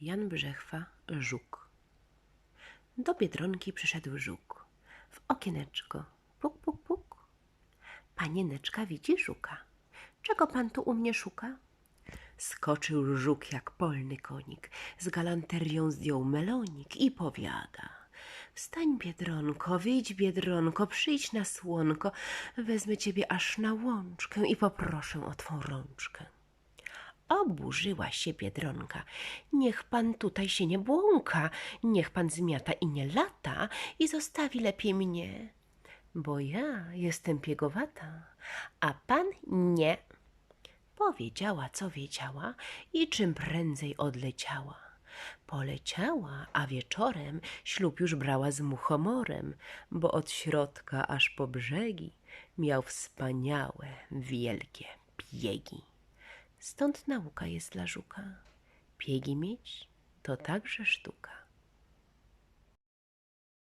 Jan Brzechwa, Żuk. Do Biedronki przyszedł żuk. W okieneczko puk, puk, puk. Panieneczka widzi żuka. Czego pan tu u mnie szuka? Skoczył żuk jak polny konik, z galanterią zdjął melonik i powiada. Wstań, Biedronko, wyjdź, Biedronko, przyjdź na słonko, wezmę ciebie aż na łączkę i poproszę o twą rączkę. Oburzyła się Biedronka. Niech pan tutaj się nie błąka, niech pan zmiata i nie lata i zostawi lepiej mnie, bo ja jestem piegowata, a pan nie. Powiedziała, co wiedziała i czym prędzej odleciała. Poleciała, a wieczorem ślub już brała z muchomorem, bo od środka aż po brzegi miał wspaniałe, wielkie piegi. Stąd nauka jest dla żuka. Piegi mieć to także sztuka.